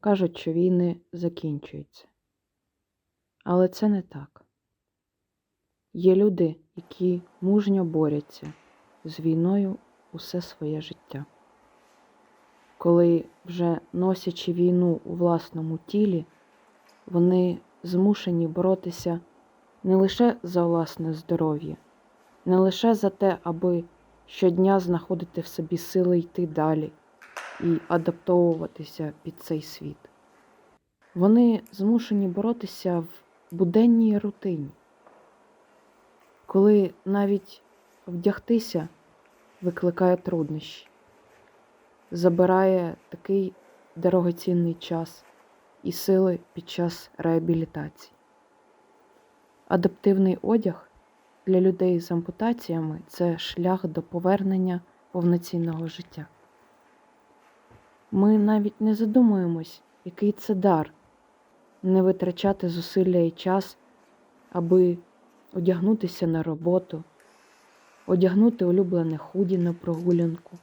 кажуть, що війни закінчуються. Але це не так. Є люди, які мужньо борються з війною усе своє життя. Коли вже носячи війну у власному тілі, вони змушені боротися не лише за власне здоров'я, не лише за те, аби щодня знаходити в собі сили йти далі і адаптовуватися під цей світ. Вони змушені боротися в буденній рутині, коли навіть вдягтися викликає труднощі, забирає такий дорогоцінний час і сили під час реабілітації. Адаптивний одяг для людей з ампутаціями це шлях до повернення повноцінного життя. Ми навіть не задумуємось, який це дар не витрачати зусилля і час, аби одягнутися на роботу, одягнути улюблене худі на прогулянку,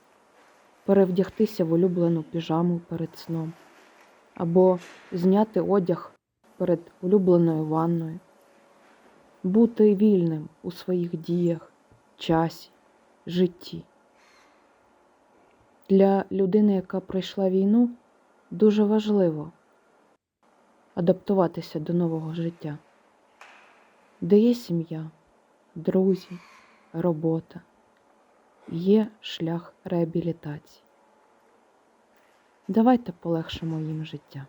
перевдягтися в улюблену піжаму перед сном, або зняти одяг перед улюбленою ванною, бути вільним у своїх діях, часі, житті. Для людини, яка пройшла війну, дуже важливо адаптуватися до нового життя, де є сім'я, друзі, робота, є шлях реабілітації. Давайте полегшимо їм життя.